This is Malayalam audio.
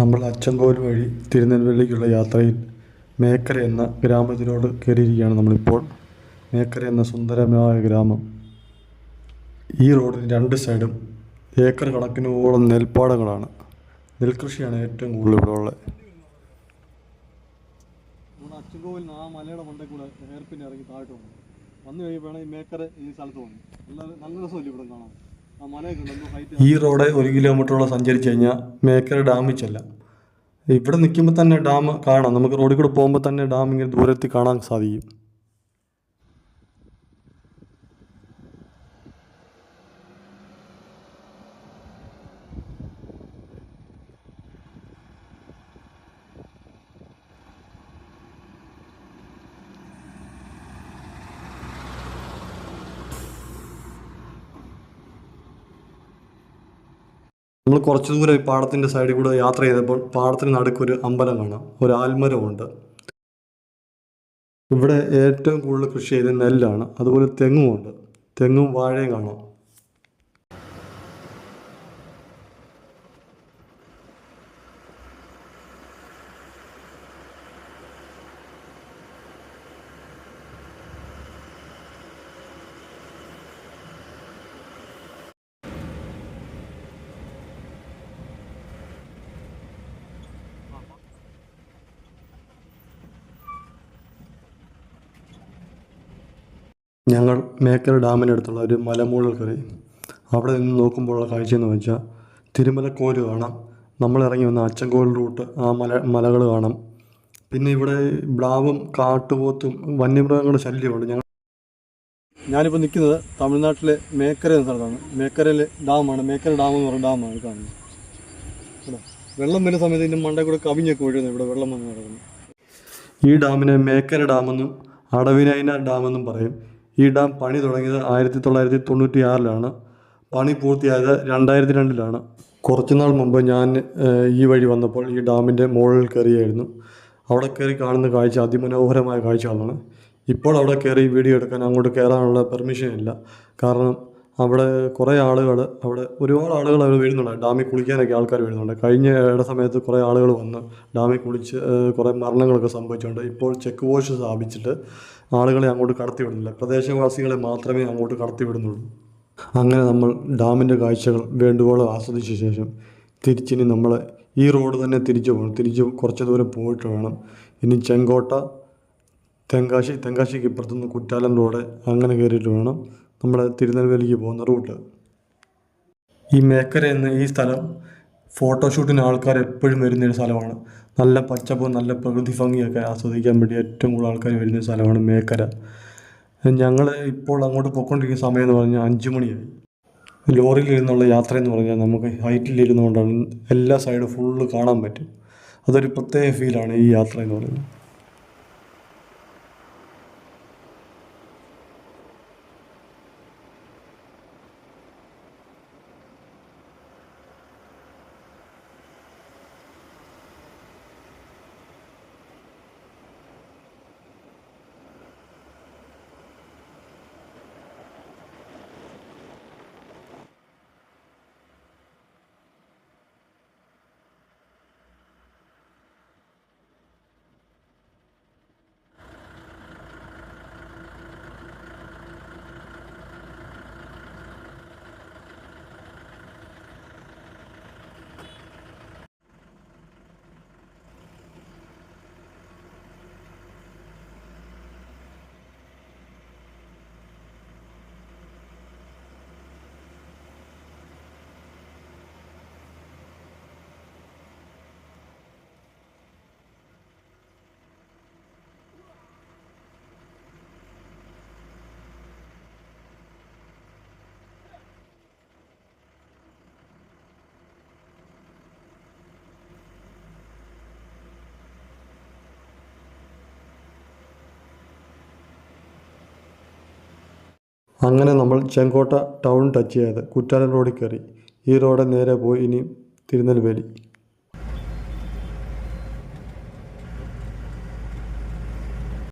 നമ്മൾ അച്ചൻകോവിൽ വഴി തിരുനെൽവേലിക്കുള്ള യാത്രയിൽ മേക്കര എന്ന ഗ്രാമത്തിനോട് കയറിയിരിക്കുകയാണ് നമ്മളിപ്പോൾ. മേക്കര എന്ന സുന്ദരമായ ഗ്രാമം. ഈ റോഡിന് രണ്ട് സൈഡും ഏക്കർ കണക്കിനോളം നെൽപ്പാടങ്ങളാണ്. നെൽകൃഷിയാണ് ഏറ്റവും കൂടുതൽ ഇവിടെ ഉള്ളത്. നമ്മുടെ ആ മലയുടെ മണ്ടേ കൂടെ ഇറങ്ങി താഴോട്ട് വന്നു. വന്നു കഴിയുമ്പോഴാണ് ഈ മേക്കര ഈ സ്ഥലത്ത് വന്നു നല്ല നല്ല രസമല്ലേ ഇവിടെ കാണാൻ? ഈ റോഡ് ഒരു കിലോമീറ്ററോളം സഞ്ചരിച്ച് കഴിഞ്ഞാൽ മേക്കർ ഡാമിൽ ചെല്ലാം. ഇവിടെ നിൽക്കുമ്പോൾ തന്നെ ഡാം കാണാം. നമുക്ക് റോഡിൽ കൂടെ പോകുമ്പോൾ തന്നെ ഡാം ഇങ്ങനെ ദൂരത്തിൽ കാണാൻ സാധിക്കും. നമ്മൾ കുറച്ച് ദൂരം ഈ പാടത്തിന്റെ സൈഡിൽ കൂടെ യാത്ര ചെയ്തപ്പോൾ പാടത്തിന് നടുക്കൊരു അമ്പലം കാണാം. ഒരു ആൽമരമുണ്ട് ഇവിടെ ഏറ്റവും കൂടുതൽ കൃഷി ചെയ്ത നെല്ലാണ്. അതുപോലെ തെങ്ങുമുണ്ട്. തെങ്ങും വാഴയും കാണാം. ഞങ്ങൾ മേക്കൽ ഡാമിനടുത്തുള്ള ഒരു മലമുകളിൽ കയറി അവിടെ നിന്ന് നോക്കുമ്പോഴുള്ള കാഴ്ചയെന്ന് വെച്ചാൽ തിരുമലക്കോൽ കാണാം. നമ്മൾ ഇറങ്ങി വന്ന അച്ചൻകോൽ റൂട്ട് ആ മല മലകൾ കാണാം. പിന്നെ ഇവിടെ ബ്ലാവും കാട്ടുപോത്തും വന്യമൃഗങ്ങളുടെ ശല്യമുണ്ട്. ഞങ്ങൾ ഞാനിപ്പോൾ നിൽക്കുന്നത് തമിഴ്നാട്ടിലെ മേക്കര എന്ന സ്ഥലത്താണ്. മേക്കരയിലെ ഡാമാണ്. മേക്കര ഡാം എന്ന് പറയുന്ന ഡാമാണ് കാണുന്നത്. വെള്ളം വരുന്ന സമയത്ത് ഇതിന്റെ മണ്ടേ കൂടെ കവിഞ്ഞൊക്കെ ഒഴുകുന്നത് ഇവിടെ വെള്ളം വന്ന് നടക്കുന്നു. ഈ ഡാമിനെ മേക്കര ഡാമെന്നും അടവിനൈന ഡാമെന്നും പറയും. ഈ ഡാം പണി തുടങ്ങിയത് ആയിരത്തി തൊള്ളായിരത്തി തൊണ്ണൂറ്റി ആറിലാണ് പണി പൂർത്തിയായത് രണ്ടായിരത്തി രണ്ടിലാണ് കുറച്ചുനാൾ മുമ്പ് ഞാൻ ഈ വഴി വന്നപ്പോൾ ഈ ഡാമിന്റെ മുകളിൽ കയറിയായിരുന്നു. അവിടെ കയറി കാണുന്ന കാഴ്ച അതിമനോഹരമായ കാഴ്ചകളാണ്. ഇപ്പോൾ അവിടെ കയറി വീഡിയോ എടുക്കാൻ അങ്ങോട്ട് കയറാനുള്ള പെർമിഷൻ ഇല്ല. കാരണം അവിടെ കുറേ ആളുകൾ അവിടെ ഒരുപാട് ആളുകൾ അവർ വരുന്നുണ്ട്. ഡാമിൽ കുളിക്കാനൊക്കെ ആൾക്കാർ വരുന്നുണ്ട്. കഴിഞ്ഞ ഇട സമയത്ത് കുറേ ആളുകൾ വന്ന് ഡാമിൽ കുളിച്ച് കുറേ മരണങ്ങളൊക്കെ സംഭവിച്ചിട്ടുണ്ട്. ഇപ്പോൾ ചെക്ക് പോസ്റ്റ് സ്ഥാപിച്ചിട്ട് ആളുകളെ അങ്ങോട്ട് കടത്തി വിടുന്നില്ല. പ്രദേശവാസികളെ മാത്രമേ അങ്ങോട്ട് കടത്തിവിടുന്നുള്ളൂ അങ്ങനെ നമ്മൾ ഡാമിന്റെ കാഴ്ചകൾ വേണ്ടുവോളം ആസ്വദിച്ച ശേഷം തിരിച്ചിനി നമ്മൾ ഈ റോഡ് തന്നെ തിരിച്ചു പോകണം. തിരിച്ച് കുറച്ച് ദൂരം പോയിട്ട് വേണം. ഇനി ചെങ്കോട്ട തെങ്കാശി തെങ്കാശിക്ക് ഇപ്പുറത്തുനിന്ന് കുറ്റാലം റോഡ് അങ്ങനെ കയറിയിട്ട് വേണം നമ്മുടെ തിരുനെൽവേലിക്ക് പോകുന്ന റൂട്ട്. ഈ മേക്കര എന്ന ഈ സ്ഥലം ഫോട്ടോഷൂട്ടിന് ആൾക്കാർ എപ്പോഴും വരുന്ന ഒരു സ്ഥലമാണ്. നല്ല പച്ചപ്പും നല്ല പ്രകൃതി ഭംഗിയൊക്കെ ആസ്വദിക്കാൻ വേണ്ടി ഏറ്റവും കൂടുതൽ ആൾക്കാർ വരുന്ന സ്ഥലമാണ് മേക്കര. ഞങ്ങൾ ഇപ്പോൾ അങ്ങോട്ട് പോയിക്കൊണ്ടിരിക്കുന്ന സമയം എന്ന് പറഞ്ഞാൽ അഞ്ച് മണിയായി. ലോറിയിൽ ഇരുന്നുള്ള യാത്ര എന്ന് പറഞ്ഞാൽ നമുക്ക് ഹൈറ്റിലിരുന്നുകൊണ്ടാണ് എല്ലാ സൈഡും ഫുള്ള് കാണാൻ പറ്റും. അതൊരു പ്രത്യേക ഫീലാണ് ഈ യാത്ര എന്ന് പറയുന്നത്. അങ്ങനെ നമ്മൾ ചെങ്കോട്ട ടൗൺ ടച്ച് ചെയ്യാതെ കുറ്റാലം റോഡിൽ കയറി. ഈ റോഡ് നേരെ പോയി ഇനി തിരുനെൽവേലി.